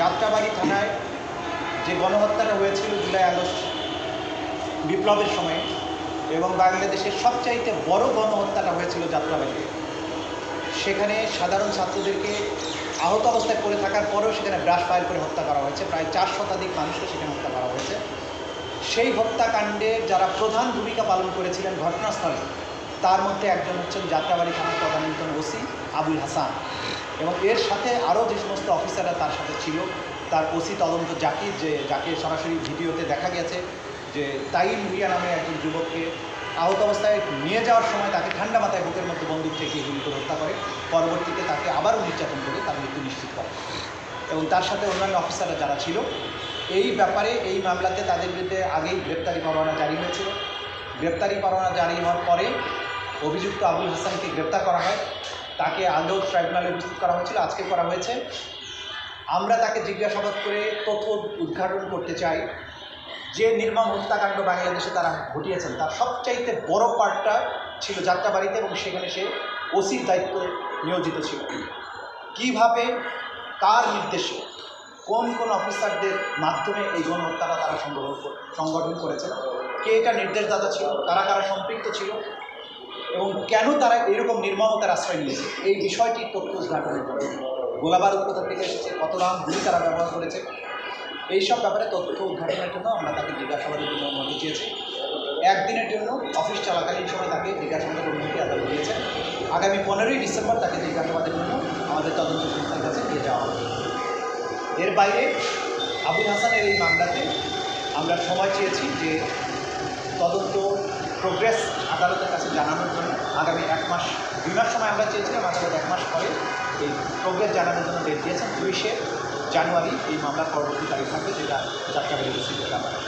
যাত্রাবাড়ি থানায় যে গণহত্যাটা হয়েছিল জুলাই আগস্ট বিপ্লবের সময়ে এবং বাংলাদেশের সবচাইতে বড় গণহত্যাটা হয়েছিল যাত্রাবাড়িতে সেখানে সাধারণ ছাত্রদেরকে আহত অবস্থায় পড়ে থাকার পরেও সেখানে ব্রাশ ফায়ার করে হত্যা করা হয়েছে। প্রায় চার শতাধিক মানুষকে সেখানে হত্যা করা হয়েছে। সেই হত্যাকাণ্ডে যারা প্রধান ভূমিকা পালন করেছিলেন ঘটনাস্থলে তার মধ্যে একজন হচ্ছেন যাত্রাবাড়ি থানার তদানীন্তন ওসি আবুল হাসান। এবং এর সাথে আরও যে সমস্ত অফিসাররা তার সাথে ছিল, তার ওসি তদন্ত জাকির, যে যাকে সরাসরি ভিডিওতে দেখা গেছে যে তাইম ভুইয়া নামে একজন যুবককে আহত অবস্থায় নিয়ে যাওয়ার সময় তাকে ঠান্ডা মাথায় বুকের মধ্যে বন্দুক থেকে গুলি করে হত্যা করে। পরবর্তীতে তাকে আবারও নির্যাতন করে তার মৃত্যু নিশ্চিত করে এবং তার সাথে অন্যান্য অফিসাররা যারা ছিল, এই ব্যাপারে, এই মামলাতে তাদের বিরুদ্ধে আগেই গ্রেপ্তারি পরোয়ানা জারি হয়েছিল। গ্রেপ্তারি পরোয়ানা জারি হওয়ার পরে অভিযুক্ত আবুল হাসানকে গ্রেপ্তার করা হয়। তাকে আগেও ট্রাইব্যুনালে উপস্থিত করা হয়েছিল, আজকে করা হয়েছে। আমরা তাকে জিজ্ঞাসাবাদ করে তথ্য উদ্ঘাটন করতে চাই। যে নির্মম হত্যাকাণ্ড বাংলাদেশে তারা ঘটিয়েছেন, তার সবচাইতে বড় পার্টটা ছিল যাত্রাবাড়িতে এবং সেখানে সে ওসির দায়িত্ব নিয়োজিত ছিল। কীভাবে, কার নির্দেশে, কোন কোন অফিসারদের মাধ্যমে এই গণহত্যাটা তারা করে- সংগঠন করেছেন, কে এটা নির্দেশদাতা ছিল কারা কারা সম্পৃক্ত ছিল এবং কেন তারা এরকম নির্মমতার আশ্রয় নিয়েছে? এই বিষয়টি তথ্য উদ্ঘাটনের জন্য। গোলাবারুদ কোথা থেকে এসেছে কত রাম গুলি তারা ব্যবহার করেছে। এইসব ব্যাপারে তথ্য উদ্ঘাটনের জন্য আমরা তাকে জিজ্ঞাসাবাদের জন্য অনুমতি চেয়েছি একদিনের জন্য অফিস চলাকালীন সময় তাকে জিজ্ঞাসাবাদের অনুমতি আদায় দিয়েছে আগামী পনেরোই ডিসেম্বর তাকে জিজ্ঞাসাবাদের জন্য আমাদের তদন্ত সংস্থার কাছে নিয়ে যাওয়া হবে। এর বাইরে আবুল হাসানের এই মামলাতে আমরা সময় চেয়েছি যে তদন্ত প্রোগ্রেস আদালতের কাছে জানানোর জন্য আগামী এক মাস, দুই মাস সময় আমরা চেয়েছিলাম আদালত এক মাস পরে এই প্রোগ্রেস জানানোর জন্য ডেট দিয়েছেন। দুইশে জানুয়ারি এই মামলার পরবর্তী তারিখ থাকবে, যেটা যাত্রা রিসিভের ব্যাপারে।